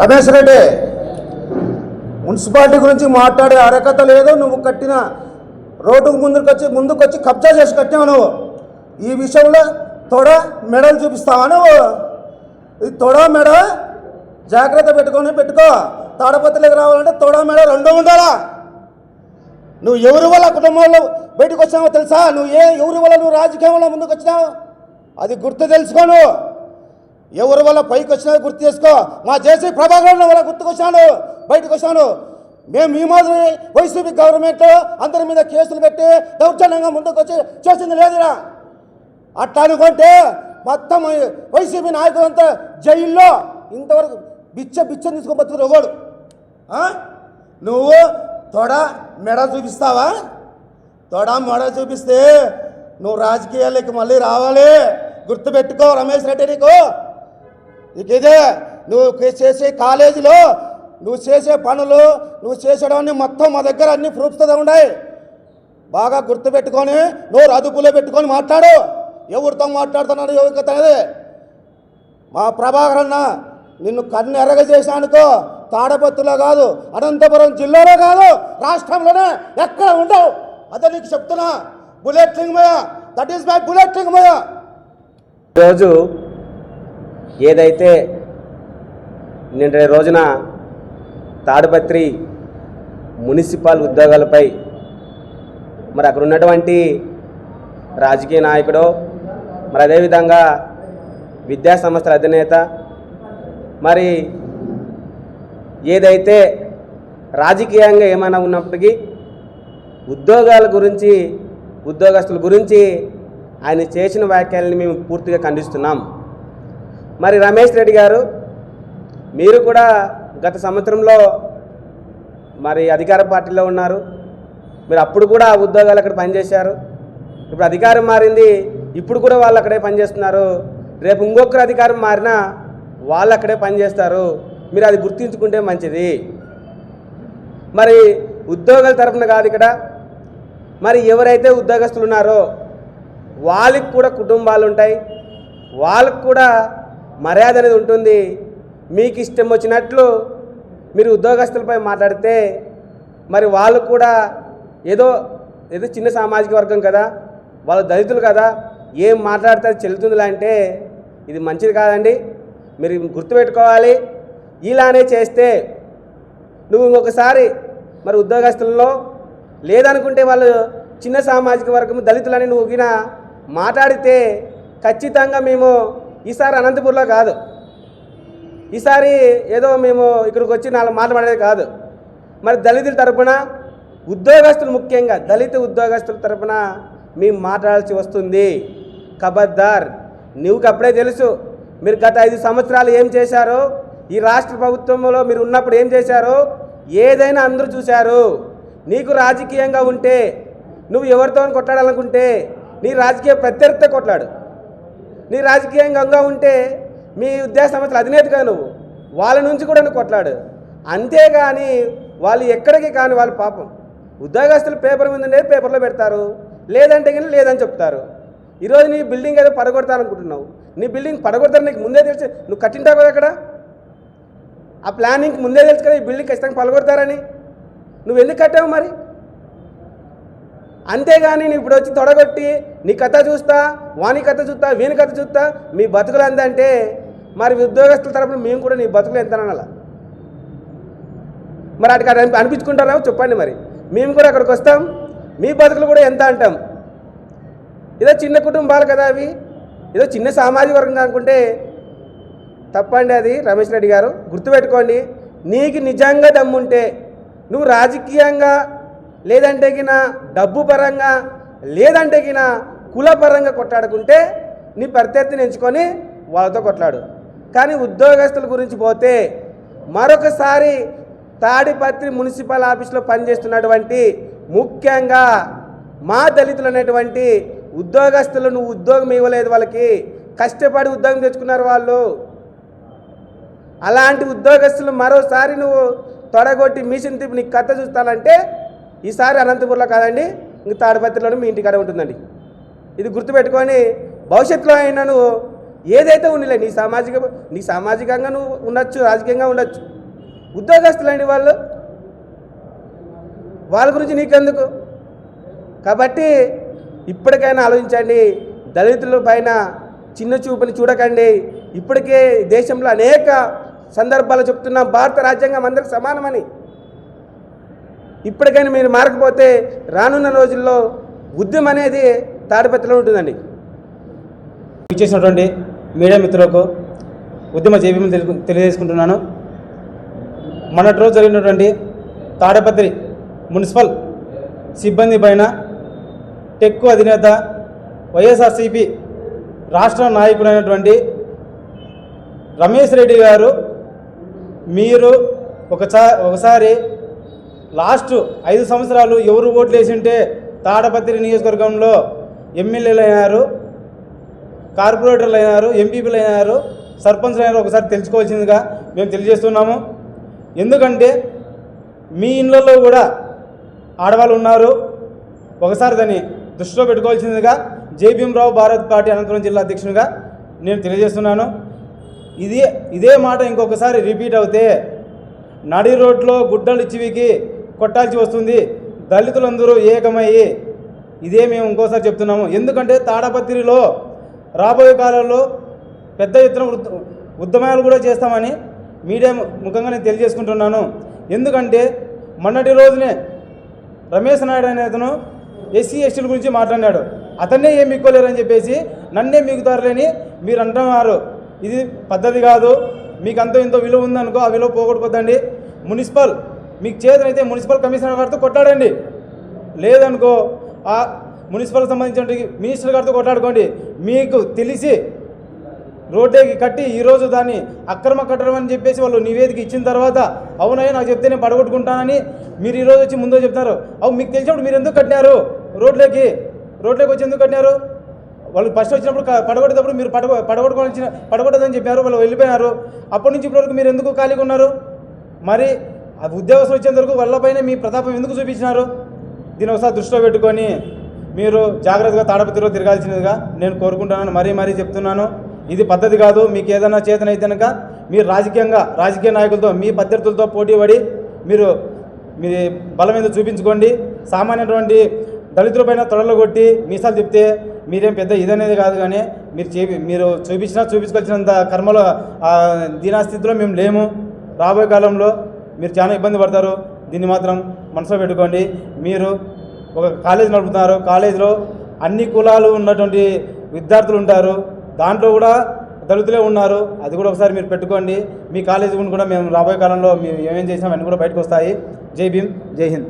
Ramesh Reddy municipality గురించి మాట్లాడే అర్హత లేదు నువ్వు కట్టిన రోడ్డుకు ముందుకొచ్చి ముందుకొచ్చి కబ్జా చేసి కట్టావు నువ్వు. ఈ విషయంలో తొడ మెడలు చూపిస్తావా నువ్వు? ఇది తొడ మెడ జాగ్రత్త పెట్టుకొని పెట్టుకో. తాడపత్రులకు రావాలంటే తొడ మెడ రెండు ఉండాలా? నువ్వు ఎవరి వల్ల కుటుంబంలో బయటకు వచ్చినావో తెలుసా? నువ్వు ఏ ఎవరి వల్ల నువ్వు రాజకీయంలో ముందుకు వచ్చినావు అది గుర్తు తెలుసుకో నువ్వు. ఎవరి వల్ల పైకి వచ్చినా గుర్తు చేసుకో. మా జేసీ ప్రభాకర్ వల్ల గుర్తుకొచ్చాను బయటకు వచ్చాను. మేము ఈ మాదిరి వైసీపీ గవర్నమెంట్ అందరి మీద కేసులు పెట్టి దౌర్జన్యంగా ముందుకు వచ్చి చేసింది లేదురా. అట్లా అనుకుంటే మొత్తం వైసీపీ నాయకులంతా జైల్లో ఇంతవరకు బిచ్చ బిచ్చ తీసుకొని బతుకు ఒకడు నువ్వు తొడ మెడ చూపిస్తావా? తొడ మెడ చూపిస్తే నువ్వు రాజకీయాలకి మళ్ళీ రావాలి. గుర్తుపెట్టుకో రమేష్ రెడ్డి నీకు. నీకు ఇదే నువ్వు చేసే కాలేజీలో నువ్వు చేసే పనులు నువ్వు చేసేటవన్నీ మొత్తం మా దగ్గర అన్ని ప్రూఫ్స్తో ఉన్నాయి. బాగా గుర్తుపెట్టుకొని నువ్వు అదుపులో పెట్టుకొని మాట్లాడు. ఎవరితో మాట్లాడుతున్నాడు ఎవరికి అనేది మా ప్రభాకర్ అన్న నిన్ను కన్ను ఎరగ చేశానుకో తాడపత్రిలో కాదు అనంతపురం జిల్లాలో కాదు రాష్ట్రంలోనే ఎక్కడ ఉండవు. అదే నీకు చెప్తున్నా. Bullet Lingamayya that is my bullet Lingamayya ఈరోజు ఏదైతే నిన్న రోజున తాడుపత్రి మున్సిపల్ ఉద్యోగాలపై మరి అక్కడ ఉన్నటువంటి రాజకీయ నాయకుడు మరి అదేవిధంగా విద్యా సంస్థల అధినేత మరి ఏదైతే రాజకీయంగా ఏమైనా ఉన్నప్పటికీ ఉద్యోగాల గురించి ఉద్యోగస్తుల గురించి ఆయన చేసిన వ్యాఖ్యల్ని మేము పూర్తిగా ఖండిస్తున్నాం. మరి రమేష్ రెడ్డి గారు మీరు కూడా గత సంవత్సరంలో మరి అధికార పార్టీలో ఉన్నారు. మీరు అప్పుడు కూడా ఆ ఉద్యోగాలు అక్కడ పనిచేశారు. ఇప్పుడు అధికారం మారింది. ఇప్పుడు కూడా వాళ్ళు అక్కడే పనిచేస్తున్నారు. రేపు ఇంకొకరు అధికారం మారినా వాళ్ళు అక్కడే పనిచేస్తారు. మీరు అది గుర్తించుకుంటే మంచిది. మరి ఉద్యోగాల తరపున కాదు ఇక్కడ. మరి ఎవరైతే ఉద్యోగస్తులు ఉన్నారో వాళ్ళకి కూడా కుటుంబాలు ఉంటాయి. వాళ్ళకు కూడా మర్యాద అనేది ఉంటుంది. మీకు ఇష్టం వచ్చినట్లు మీరు ఉద్యోగస్తులపై మాట్లాడితే మరి వాళ్ళు కూడా ఏదో ఏదో చిన్న సామాజిక వర్గం కదా వాళ్ళు దళితులు కదా ఏం మాట్లాడితే చెల్లుతుంది చెల్లుతుందిలా అంటే ఇది మంచిది కాదండి. మీరు గుర్తుపెట్టుకోవాలి. ఇలానే చేస్తే నువ్వు ఇంకొకసారి మరి ఉద్యోగస్తులలో లేదనుకుంటే వాళ్ళు చిన్న సామాజిక వర్గం దళితులని నువ్వు మాట్లాడితే ఖచ్చితంగా మేము ఈసారి అనంతపూర్లో కాదు. ఈసారి ఏదో మేము ఇక్కడికి వచ్చి నాలుగు మాట్లాడేది కాదు. మరి దళితుల తరపున ఉద్యోగస్తులు ముఖ్యంగా దళిత ఉద్యోగస్తుల తరపున మేము మాట్లాడాల్సి వస్తుంది. కబద్దార్ నీవుకి అప్పుడే తెలుసు. మీరు గత ఐదు సంవత్సరాలు ఏం చేశారో ఈ రాష్ట్ర ప్రభుత్వంలో మీరు ఉన్నప్పుడు ఏం చేశారో ఏదైనా అందరూ చూశారు. నీకు రాజకీయంగా ఉంటే నువ్వు ఎవరితో కొట్లాడాలనుకుంటే నీ రాజకీయ ప్రత్యర్థితో కొట్లాడు. నీ రాజకీయంగా ఉంటే మీ ఉద్యోగ సంస్థల అధినేతగా నువ్వు. వాళ్ళ నుంచి కూడా నువ్వు కొట్లాడు. అంతేగాని వాళ్ళు ఎక్కడికి కాని వాళ్ళ పాపం. ఉద్యోగస్తులు పేపర్ మీద ఉండేది పేపర్లో పెడతారు. లేదంటే కానీ లేదని చెప్తారు. ఈరోజు నీ బిల్డింగ్ ఏదో పడగొడతారనుకుంటున్నావు నీ బిల్డింగ్ పడగొడతారు నీకు ముందే తెలిసి. నువ్వు కట్టింటావు కదా అక్కడ? ఆ ప్లానింగ్ ముందే తెలుసు కదా ఈ బిల్డింగ్ ఖచ్చితంగా పడగొడతారని. నువ్వు ఎందుకు కట్టావు మరి? అంతేగాని నేను ఇప్పుడు వచ్చి తొడగొట్టి నీ కథ చూస్తా వాని కథ చూస్తా వీని కథ చూస్తా మీ బతుకులు ఎంతంటే మరి ఉద్యోగస్తుల తరపున మేము కూడా నీ బతుకులు ఎంత అనాల? మరి అటు అటు అనిపించుకుంటారా? చెప్పండి మరి. మేము కూడా అక్కడికి వస్తాం. మీ బతుకులు కూడా ఎంత అంటాం? ఏదో చిన్న కుటుంబాలు కదా అవి. ఏదో చిన్న సామాజిక వర్గం అనుకుంటే తప్పండి అది రమేష్ రెడ్డి గారు. గుర్తుపెట్టుకోండి నీకు నిజంగా దమ్ముంటే నువ్వు రాజకీయంగా లేదంటే గిన డబ్బు పరంగా లేదంటే గిన కులపరంగా కొట్లాడుకుంటే నీ ప్రత్యర్థిని ఎంచుకొని వాళ్ళతో కొట్లాడు. కానీ ఉద్యోగస్తుల గురించి పోతే మరొకసారి తాడిపత్రి మున్సిపల్ ఆఫీస్లో పనిచేస్తున్నటువంటి ముఖ్యంగా మా దళితులు అనేటువంటి ఉద్యోగస్తులు నువ్వు ఉద్యోగం ఇవ్వలేదు వాళ్ళకి కష్టపడి ఉద్యోగం తెచ్చుకున్నారు వాళ్ళు. అలాంటి ఉద్యోగస్తులు మరోసారి నువ్వు తొడగొట్టి మిషన్ తిప్పి నీకు కథ చూస్తానంటే ఈసారి అనంతపూర్లో కాదండి ఇంక తాడిపత్రిలోనూ మీ ఇంటికాడ ఉంటుందండి. ఇది గుర్తుపెట్టుకొని భవిష్యత్తులో అయినా నువ్వు ఏదైతే ఉండలే నీ సామాజిక నీ సామాజికంగా నువ్వు ఉండొచ్చు రాజకీయంగా ఉండొచ్చు. ఉద్యోగస్తులండి వాళ్ళు. వాళ్ళ గురించి నీకెందుకు? కాబట్టి ఇప్పటికైనా ఆలోచించండి దళితుల పైన చిన్న చూపుని చూడకండి. ఇప్పటికే దేశంలో అనేక సందర్భాలు చెప్తున్నాం భారత రాజ్యాంగం అందరికి సమానమని. ఇప్పటికైనా మీరు మారకపోతే రానున్న రోజుల్లో ఉద్యమం అనేది తాడిపత్రిలో ఉంటుందండి. ఇచ్చేసినటువంటి మీడియా మిత్రులకు ఉద్యమ జీవితం తెలియజేసుకుంటున్నాను. మొన్నటి రోజు జరిగినటువంటి తాడపత్రి మున్సిపల్ సిబ్బంది పైన టెక్కు అధినేత వైఎస్ఆర్సిపి రాష్ట్ర నాయకుడైనటువంటి రమేష్ రెడ్డి గారు మీరు ఒకసా ఒకసారి లాస్ట్ ఐదు సంవత్సరాలు ఎవరు ఓట్లు వేసింటే తాడపత్రి నియోజకవర్గంలో ఎమ్మెల్యేలు అయినారు కార్పొరేటర్లు అయినారు ఎంపీపీలు అయినారు సర్పంచ్లు అయినారు ఒకసారి తెలుసుకోవాల్సిందిగా మేము తెలియజేస్తున్నాము. ఎందుకంటే మీ ఇళ్ళల్లో కూడా ఆడవాళ్ళు ఉన్నారు. ఒకసారి దాన్ని దృష్టిలో పెట్టుకోవాల్సిందిగా జేబీఎంరావు భారత్ పార్టీ అనంతపురం జిల్లా అధ్యక్షునిగా నేను తెలియజేస్తున్నాను. ఇది ఇదే మాట ఇంకొకసారి రిపీట్ అవుతే నడి రోడ్లో గుడ్డలు ఇచ్చివికి కొట్టాల్సి వస్తుంది. దళితులందరూ ఏకమయ్యి ఇదే మేము ఇంకోసారి చెప్తున్నాము. ఎందుకంటే తాడపత్రిలో రాబోయే కాలంలో పెద్ద ఎత్తున ఉద్యమాలు కూడా చేస్తామని మీడియా ముఖంగా నేను తెలియజేసుకుంటున్నాను. ఎందుకంటే మొన్నటి రోజునే రమేష్ నాయుడు అనే అతను ఎస్సీ ఎస్టీల గురించి మాట్లాడినాడు. అతన్నే ఏం మిక్కోలేరని చెప్పేసి నన్నే మిగుతారులేని మీరు అంటున్నారు ఇది పద్ధతి కాదు. మీకు అంతో ఇంతో విలువ ఉందనుకో ఆ విలువ పోగొట్టుకోద్దండి. మున్సిపల్ మీకు చేతనైతే మున్సిపల్ కమిషనర్ గారితో కొట్లాడండి. లేదనుకో ఆ మున్సిపల్ సంబంధించిన మినిస్టర్ గారితో కొట్లాడుకోండి. మీకు తెలిసి రోడ్డేకి కట్టి ఈరోజు దాన్ని అక్రమ కట్టడం అని చెప్పేసి వాళ్ళు నివేదిక ఇచ్చిన తర్వాత అవునయ్యా నాకు చెప్తే నేను పడగొట్టుకుంటానని మీరు ఈరోజు వచ్చి ముందో చెప్తున్నారు. అవు మీకు తెలిసినప్పుడు మీరు ఎందుకు కట్టినారు రోడ్లోకి? రోడ్లోకి వచ్చి ఎందుకు కట్టినారు? వాళ్ళు ఫస్ట్ వచ్చినప్పుడు పడగొట్టేటప్పుడు మీరు పడగొ పడగొట్టుకోవాల్సిన పడగొట్టదని చెప్పారు వాళ్ళు వెళ్ళిపోయినారు. అప్పటి నుంచి ఇప్పటివరకు మీరు ఎందుకు ఖాళీగా ఉన్నారు? మరి ఆ ఉద్యోగస్తులు వచ్చేంతవరకు వాళ్ళపైన మీ ప్రతాపం ఎందుకు చూపించినారు? దీని ఒకసారి దృష్టిలో పెట్టుకొని మీరు జాగ్రత్తగా తాడపతిలో తిరగాల్సినదిగా నేను కోరుకుంటున్నాను. మరీ మరీ చెప్తున్నాను. ఇది పద్ధతి కాదు. మీకు ఏదైనా చేతనైతే కనుక మీరు రాజకీయంగా రాజకీయ నాయకులతో మీ పద్ధతులతో పోటీ పడి మీరు మీ బలం మీద చూపించుకోండి. సామాన్యటువంటి దళితులపైన తొడలు కొట్టి మీసాలు చెప్తే మీరేం పెద్ద ఇదనేది కాదు కానీ మీరు చే మీరు చూపించినా చూపించుకోవాల్సినంత కర్మలో దీనాస్థితిలో మేము లేము. రాబోయే కాలంలో మీరు చాలా ఇబ్బంది పడతారు. దీన్ని మాత్రం మనసులో పెట్టుకోండి. మీరు ఒక కాలేజ్ నడుపుతున్నారు. కాలేజీలో అన్ని కులాలు ఉన్నటువంటి విద్యార్థులు ఉంటారు. దాంట్లో కూడా దళితులే ఉన్నారు. అది కూడా ఒకసారి మీరు పెట్టుకోండి. మీ కాలేజీ కూడా మేము రాబోయే కాలంలో మేము ఏమేం చేసినాం అన్నీ కూడా బయటకు వస్తాయి. జై భీమ్ జై హింద్.